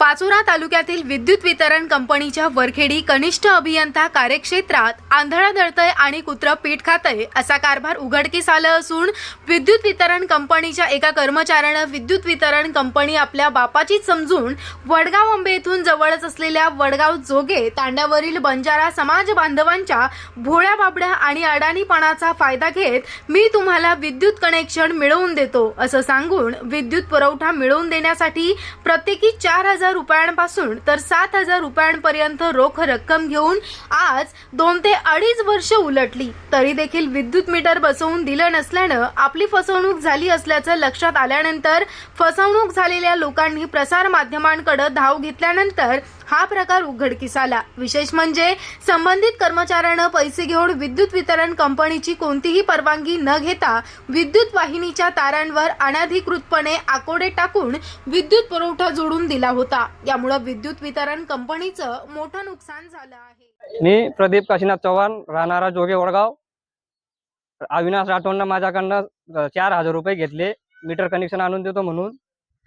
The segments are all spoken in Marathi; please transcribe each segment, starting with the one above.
पाचोरा तालुक्यातील विद्युत वितरण कंपनीच्या वरखेडी कनिष्ठ अभियंता कार्यक्षेत्रात आंधळा दळतय आणि कुत्रं पीठ खातय असा कारभार उघडकीस आलं असून विद्युत वितरण कंपनीच्या एका कर्मचाऱ्यानं विद्युत वितरण कंपनी आपल्या बापाचीच समजून वडगाव आंबे येथून जवळच असलेल्या वडगाव जोगे तांड्यावरील बंजारा समाज बांधवांच्या भोळ्या बाबड्या आणि अडाणीपणाचा फायदा घेत मी तुम्हाला विद्युत कनेक्शन मिळवून देतो असं सांगून विद्युत पुरवठा मिळवून देण्यासाठी प्रत्येकी चार हजार रुपयांपासून तर सात हजार रुपयांपर्यंत रोख रक्कम घेऊन आज दोन ते अडीच वर्ष उलटली. तरी देखील विद्युत मीटर बसवून दिलं नसल्यानं आपली फसवणूक झाली असल्याचं लक्षात आल्यानंतर फसवणूक झालेल्या लोकांनी प्रसार माध्यमांकडे धाव घेतल्यानंतर हा प्रकार उघडकीस आला विशेष म्हणजे संबंधित कर्मचाऱ्यानं पैसे घेऊन विद्युत वितरण कंपनीची कोणतीही परवानगी न घेता विद्युत वाहिनीच्या तारांवर अनधिकृतपणे आकोडे टाकून विद्युत पुरवठा जोडून दिला होता. यामुळे विद्युत वितरण कंपनीचं मोठं नुकसान झालं आहे. मी प्रदीप काशीनाथ चव्हाण राहणारा जोगे वडगाव. अविनाश राठोडनं माझ्याकडनं चार हजार रुपये घेतले. मीटर कनेक्शन आणून देतो म्हणून.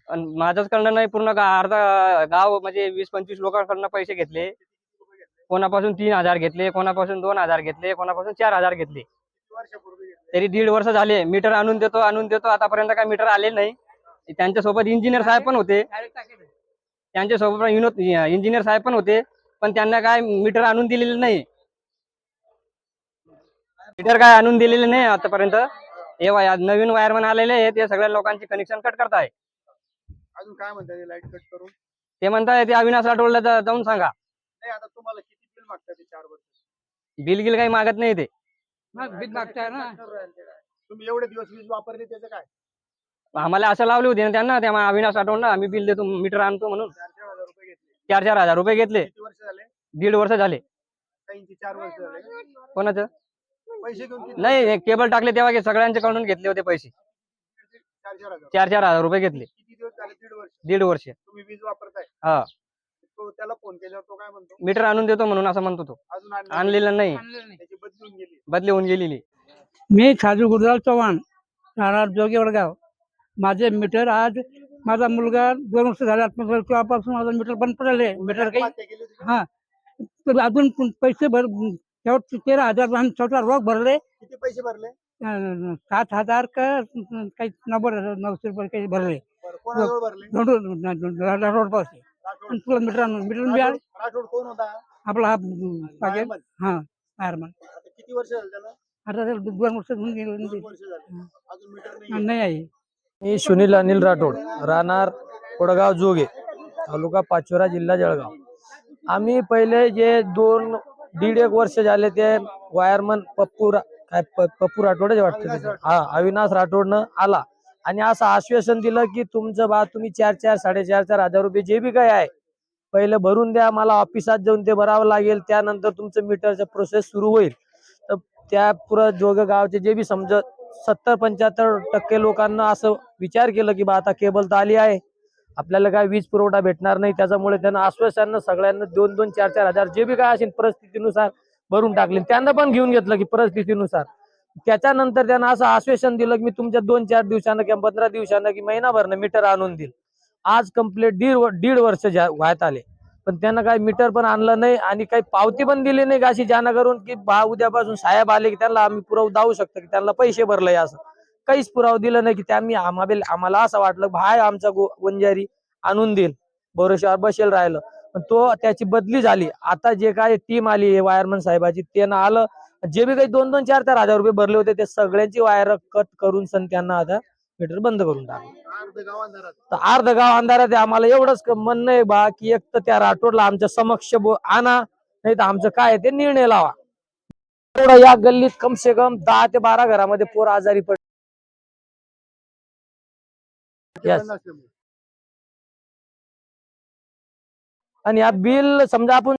माझ्याचकडनं नाही पूर्ण गा अर्धा गाव म्हणजे वीस पंचवीस लोकांकडनं पैसे घेतले. कोणापासून तीन हजार घेतले कोणापासून दोन हजार घेतले कोणापासून चार हजार घेतले. तरी दीड वर्ष झाले मीटर आणून देतो आणून देतो. आतापर्यंत काय मीटर आले नाही. त्यांच्यासोबत इंजिनियर साहेब पण होते. त्यांच्यासोबत विनोद इंजिनियर साहेब पण होते. पण त्यांना काय मीटर आणून दिलेले नाही. मीटर काय आणून दिलेले नाही आतापर्यंत. हे वाय- नवीन वायरमन आलेले आहे ते सगळ्या लोकांची कनेक्शन कट करताय. अजून काय म्हणतात लाइट कट करून? ते म्हणताय ते अविनाश राठोडला जा- जाऊन सांगा. नाही आता तुम्हाला किती बिल मागतात ते चार वर्ष? बिल गिल काही मागत नाही ते. तुम्ही एवढे दिवस वीज वापरली त्याचं काय? आम्हाला असं लावले होते ना त्यांना त्या अविनाश राठोडला आम्ही बिल देतो मीटर आणतो म्हणून. चार चार हजार रुपये घेतले. चार चार हजार रुपये घेतले किती वर्ष झाले? दीड वर्ष झाले. काहींची चार वर्ष झाले. कोणाचं? पैसे घेऊन किती? नाही केबल टाकले तेव्हा के सगळ्यांच्या कडून घेतले होते पैसे. चार चार हजार. चार चार हजार रुपये घेतले. झाले दीड वर्ष. दीड वर्ष. तुम्ही वीज वापरताय. हा. तो त्याला फोन केल्यावर तो काय म्हणतो? मीटर आणून देतो म्हणून असं म्हणतो तो. अजून आणलं आणलेलं नाही. नाही. त्याची बदलून गेली. बदली होऊन गेलेली. मी साजू गुरुदास चव्हाण राहणार जोगे वडगाव माझे मीटर आज माझा मुलगा दोन वर्ष झाले तेव्हापासून माझं मीटर बंद पडले मीटर काही आत्महत्या केली होती. हा. तर अजून पण पैसे भर तेव्हा तेरा हजार चौथा रोख भरले. किती पैसे भरले? अं, सात हजार का अं, काही नव्वद हजार नऊशे रुपये काही भरले. कोणाजवळ भरले? रोड पावसे राठोड तुला बी. राठोड राठोड कोण होता? आपला हा. हा फायरमन आता किती वर्ष झाले त्याला? आता त्याला दोन वर्ष होऊन गेले. दोन वर्ष झाले. अजून मीटर नाही नाही आहे. मी सुनील अनिल राठोड राहणार कोडगाव जोगे तालुका पाचोरा जिल्हा जळगाव. आम्ही पहिले जे दोन दीड एक वर्ष झाले ते वायरमन पप्पू रा- काय प- पप्पू राठोडच वाटतं त्याचं. हा अविनाश राठोडनं आला. आणि असं आश्वासन दिलं की तुमचं बा तुम्ही चार चार साडेचार चार हजार रुपये जे बी काय आहे पहिले भरून द्या मला ऑफिसात जाऊन ते भरावं लागेल त्यानंतर तुमचं मीटरचं प्रोसेस सुरू होईल. तर त्या पुरं जोग गावचे जे बी समजत सत्तर पंच्याहत्तर टक्के लोकांना असं विचार केलं की बा आता केबल तर आली आहे आपल्याला काय वीज पुरवठा भेटणार नाही त्याच्यामुळे त्यांना आश्वासानं सगळ्यांना दोन दोन चार चार हजार जे बी काय असेल परिस्थितीनुसार भरून टाकले. त्यांना पण घेऊन घेतलं की परिस्थितीनुसार. त्याच्यानंतर त्यांना असं आश्वासन दिलं की मी तुमच्या दोन चार दिवसानं किंवा पंधरा दिवसानं की महिनाभरनं मीटर आणून देईल. आज कंप्लीट दीड दीड वर्ष व्हायत आले. पण त्यांना काही मीटर पण आणलं नाही आणि काही पावती पण दिली नाही का अशी ज्यानं करून की बा उद्यापासून साहेब आले की त्यांना आम्ही पुराव जाऊ शकतो की त्यांना पैसे भरले असं. काहीच पुरावा दिलं नाही की त्यांनी आम्हाला आम्हाला असं वाटलं भाय आमचा वंजारी आणून देईल. भरोशावर बसेल राहिलं. पण तो त्याची बदली झाली. आता जे काय टीम आली वायरमन साहेबाची त्यानं आलं. जे बी काही दोन दोन चार चार हजार रुपये भरले होते ते सगळ्यांची वायर कट करून सन त्यांना आता मीटर बंद करून टाकलं. अर्ध गाव अंधारात तर अर्ध गाव अंधारात आहे आम्हाला एवढंच म्हणणं आहे बा की एक तर त्या राठोडला आमच्या समक्ष आणा नाही तर आमचं काय ते निर्णय लावा. एवढं या गल्लीत कम से कम दहा ते बारा घरामध्ये पोर आजारी पड. आणि या बिल समजा आपण